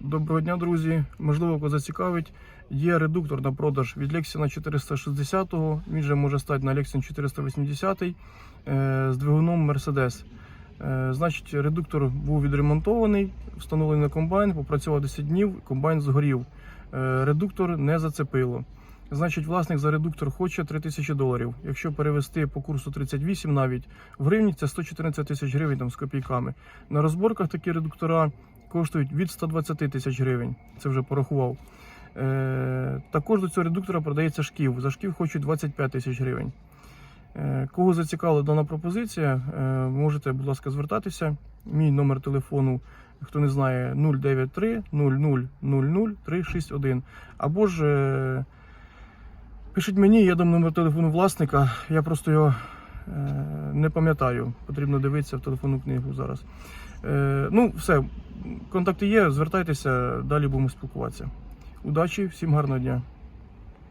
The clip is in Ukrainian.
Доброго дня, друзі. Можливо, кого зацікавить. Є редуктор на продаж від Lexina 460, він же може стати на Lexin 480 е, з двигуном. Е, Значить, редуктор був відремонтований, встановлений на комбайн, попрацював 10 днів, комбайн згорів. Е, Редуктор не зацепило. Значить, власник за редуктор хоче 3000 доларів. Якщо перевести по курсу 38 навіть в гривні, це 114 тисяч гривень там, з копійками. На розборках такі редуктора коштують від 120 тисяч гривень. Це вже порахував. Е, також до цього редуктора продається шків. За шків хочуть 25 тисяч гривень. Е, кого зацікавила дана пропозиція, е, можете, будь ласка, звертатися. Мій номер телефону, хто не знає, 093 00 00 361. Або ж пишіть мені, я дам номер телефону власника. Я просто його не пам'ятаю. Потрібно дивитися в телефонну книгу зараз. Ну, все, контакти є, звертайтеся, далі будемо спілкуватися. Удачі, всім гарного дня.